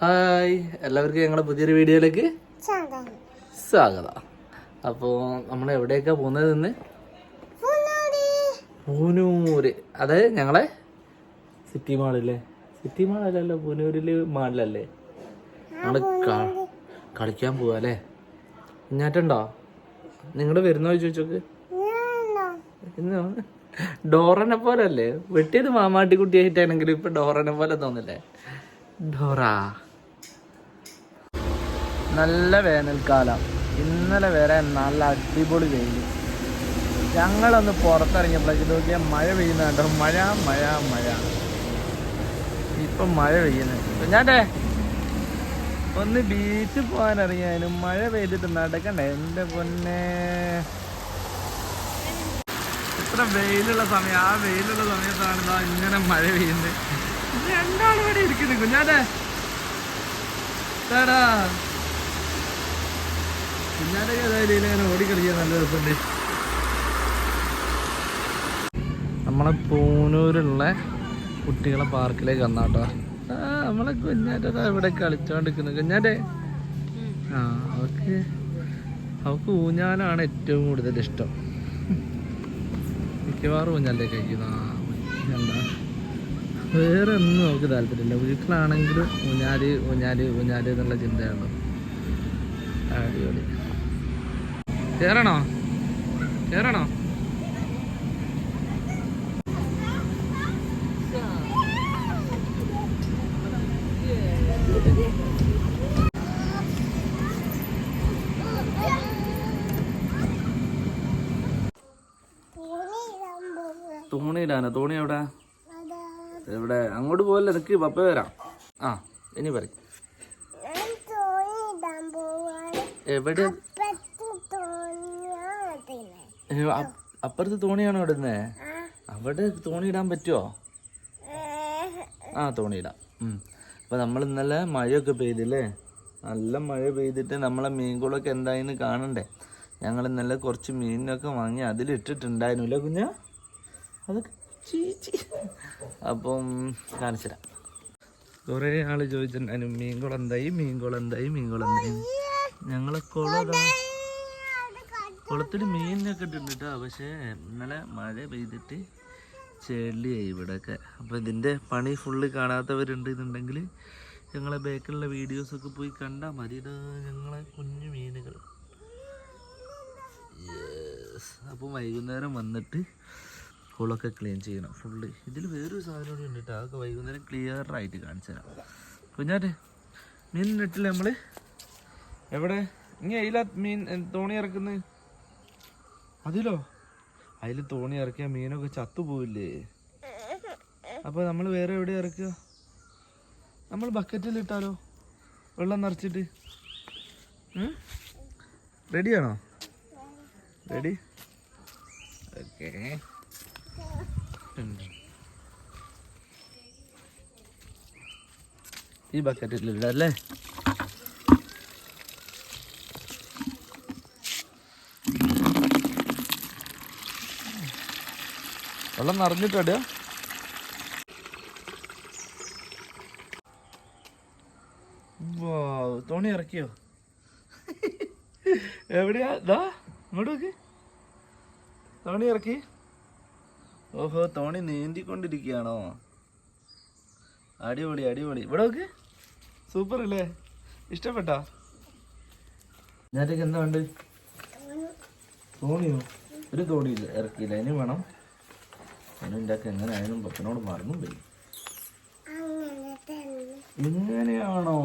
Hi എല്ലാവർക്കും ഞങ്ങളുടെ പുതിയൊരു വീഡിയോയിലേക്ക് സ്വാഗതം. അപ്പോൾ നമ്മൾ എവിടെയൊക്കെ പോകുന്നത് ഇന്ന്? പൂനൂര്. അത് ഞങ്ങളെ സിറ്റി മാളില്ലേ സിറ്റി മാളല്ലല്ലോ പൂനൂരിൽ മാളിലല്ലേ ഞങ്ങൾ കളിക്കാൻ പോവാ അല്ലേ? കുഞ്ഞാറ്റുണ്ടോ? നിങ്ങൾ വരുന്നോ ചോദിച്ചോക്ക് ഡോറനെ പോലെ അല്ലേ വെട്ടിയത് മാമാട്ടി കുട്ടിയായിട്ടാണെങ്കിലും ഇപ്പൊ ഡോറനെ പോലെ തോന്നില്ലേ? ഡോറ. നല്ല വേനൽക്കാലം. ഇന്നലെ വരെ നല്ല അടിപൊളി വെയിൽ ഞങ്ങളൊന്ന് പുറത്തിറങ്ങിയപ്പോഴേക്ക് നോക്കിയാൽ മഴ പെയ്യുന്നുണ്ടോ മഴ മഴ മഴ. ഇപ്പം മഴ പെയ്യുന്നു. ഞാൻ ഒന്ന് ബീച്ചിൽ പോകാൻ ഇറങ്ങിയാലും മഴ പെയ്തിട്ട് നടക്കണ്ടേ? എന്റെ പൊന്നെ. ഇത്ര വെയിലുള്ള സമയം ആ വെയിലുള്ള സമയത്താണ് ഇങ്ങനെ മഴ പെയ്യുന്നത്. രണ്ടാളും ഇവിടെ ഇരിക്കുന്നു. ഞാൻ ടാടാ നല്ല നമ്മളെ പൂനൂരുള്ള കുട്ടികളെ പാർക്കിലേക്ക് വന്നാട്ടോ ആ നമ്മളെ കുഞ്ഞാറ്റ ഇവിടെ കളിച്ചോണ്ടിരിക്കുന്നു. കുഞ്ഞാറ്റെ. ആ അവക്ക് അവക്ക് ഊഞ്ഞാലാണ് ഏറ്റവും കൂടുതൽ ഇഷ്ടം. മിക്കവാറും ഊഞ്ഞാലേ കഴിക്കുന്ന എന്താ വേറെ ഒന്നും അവക്ക് താല്പര്യമില്ല. വീട്ടിലാണെങ്കിലും ഊഞ്ഞാൽ ഊഞ്ഞാൽ ഊഞ്ഞാൽ എന്നുള്ള ചിന്തയുള്ളൂ അടിപൊളി. കേറണോ? കേറണോ? തോണിയിടാനോ തോണി എവിടെ? എവിടെ? അങ്ങോട്ട് പോകല്ലേ നിക്ക് പപ്പ വരാം. ആ ഇനി പറ എവിടെ? അപ്പുറത്ത് തോണിയാണോ ഇടുന്നേ? അവിടെ തോണി ഇടാൻ പറ്റുമോ ആ തോണി ഇടാം. അപ്പൊ നമ്മൾ ഇന്നലെ മഴയൊക്കെ പെയ്തില്ലേ? നല്ല മഴ പെയ്തിട്ട് നമ്മളെ മീൻകുളമൊക്കെ എന്തായെന്ന് കാണണ്ടേ? ഞങ്ങൾ ഇന്നലെ കുറച്ച് മീനിനൊക്കെ വാങ്ങി അതിലിട്ടിട്ടുണ്ടായിരുന്നു അല്ലേ കുഞ്ഞ? അതൊക്കെ ചീച്ചി അപ്പം കാണിച്ചുതരാം കുറേ ആൾ ചോദിച്ചിട്ടുണ്ടായിരുന്നു മീൻകുളം എന്തായി? മീൻകുളം എന്തായി? മീൻകുളം എന്തായി? ഞങ്ങളെ കുളം. കുളത്തിൽ മീനിനൊക്കെ ഇട്ടുണ്ട് കേട്ടോ പക്ഷേ ഇന്നലെ മഴ പെയ്തിട്ട് ചെളിയായി ഇവിടെയൊക്കെ അപ്പോൾ ഇതിന്റെ പണി ഫുള്ള് കാണാത്തവരുണ്ട് എന്നുണ്ടെങ്കിൽ ഞങ്ങളെ ബാക്കിലുള്ള വീഡിയോസൊക്കെ പോയി കണ്ടാൽ മതി. ഇത് ഞങ്ങളെ കുഞ്ഞു മീനുകൾ. അപ്പോൾ വൈകുന്നേരം വന്നിട്ട് കുളമൊക്കെ ക്ലീൻ ചെയ്യണം. ഫുള്ള് ഇതിൽ വേറൊരു സാധനം കൂടി ഉണ്ട് കേട്ടോ അതൊക്കെ വൈകുന്നേരം ക്ലിയർ ആയിട്ട് കാണിച്ചു തരാം കുഞ്ഞാറ്റെ മീൻ നെട്ടില്ല നമ്മൾ എവിടെ? ഇനി അതിലാ മീൻ തോണി ഇറക്കുന്നത് അതിലോ? അതിൽ തോണി ഇറക്കിയ മീനൊക്കെ ചത്തുപോയില്ലേ അപ്പൊ നമ്മൾ വേറെ എവിടെ ഇറക്കുക? നമ്മൾ ബക്കറ്റിൽ ഇട്ടാലോ? വെള്ളം നിറച്ചിട്ട്. റെഡിയാണോ? റെഡി? ഓക്കെ. ഈ ബക്കറ്റിൽ ഇടാം അല്ലേ വെള്ളം നിറഞ്ഞിട്ടാ തോണി ഇറക്കിയോ? എവിടെയാ? ദാ ഇങ്ങോട്ട് നോക്ക്. തോണി ഇറക്കി. ഓഹോ തോണി നീന്തിക്കൊണ്ടിരിക്കുകയാണോ? അടിപൊളി അടിപൊളി. ഇവിടെ നോക്ക്. സൂപ്പർ അല്ലേ? ഇഷ്ടപ്പെട്ടാ? ഞാനൊക്കെ എന്താ വേണ്ട തോണിയോ? ഒരു തോണിയില്ല ഇറക്കിയില്ല. ഇനി വേണം അതിന്റെ എങ്ങനെയായാലും പപ്പനോട് മറന്നും പോയി എങ്ങനെയാണോ?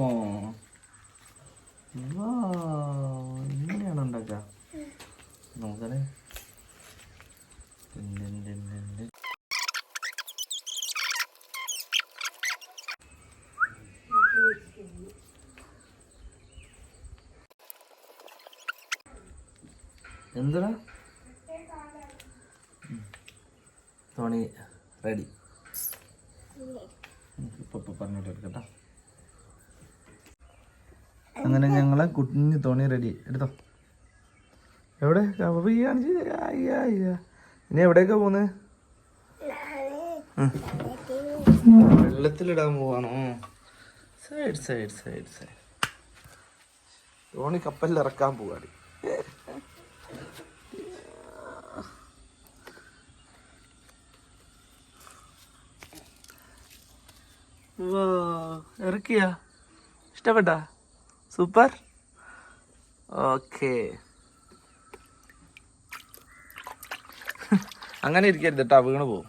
എങ്ങനെയാണോ ഇങ്ങനെയാണോ ഉണ്ടാക്ക നോക്കണേ. എന്തിനാ തോണി റെഡി. അങ്ങനെ ഞങ്ങളെ കുഞ്ഞു തോണി റെഡി. എടുത്തോ. എവിടെ? ഇനി എവിടെയൊക്കെ പോന്ന് വെള്ളത്തിലിടാൻ പോവാണോ? Side side side side. തോണി കപ്പലിൽ ഇറക്കാൻ പോവാടി. ഇറക്കിയ. ഇഷ്ടപ്പെട്ട? സൂപ്പർ. ഓക്കേ. അങ്ങനെ ഇരിക്കരുത് കേട്ടോ വീണ് പോവും.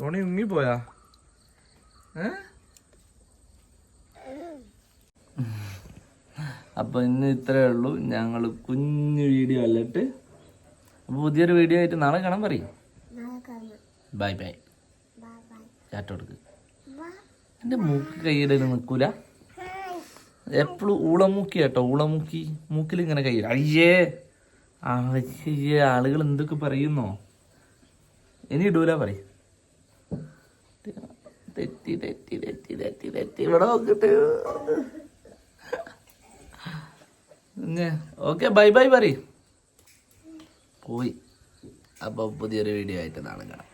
തോണി ഉങ്ങിപ്പോയാ പോയാ? ഏ? അപ്പൊ ഇന്ന് ഇത്രേ ഉള്ളൂ. ഞങ്ങൾ കുഞ്ഞു വീഡിയോ അല്ലിട്ട്. അപ്പൊ പുതിയൊരു വീഡിയോ ആയിട്ട് നാളെ കാണാൻ പറയും. Bye bye. ചാറ്റ കൊടുക്ക് എന്റെ മൂക്ക് കൈയിടൽ നിൽക്കൂല എപ്പോഴും ഊളമൂക്കി കേട്ടോ ഊളമൂക്കി. മൂക്കിൽ ഇങ്ങനെ കൈ അയ്യേ അയ്യേ ആളുകൾ എന്തൊക്കെ പറയുന്നോ? ഇനി ഇടൂല പറയും. തെറ്റി തെറ്റി തെറ്റി തെറ്റി തെറ്റി. ഇവിടെ നോക്കട്ടെ. ഓക്കെ ബൈ ബൈ പറയും. പോയി. അപ്പോൾ പുതിയൊരു വീഡിയോ ആയിട്ട് നാളെ കാണാം.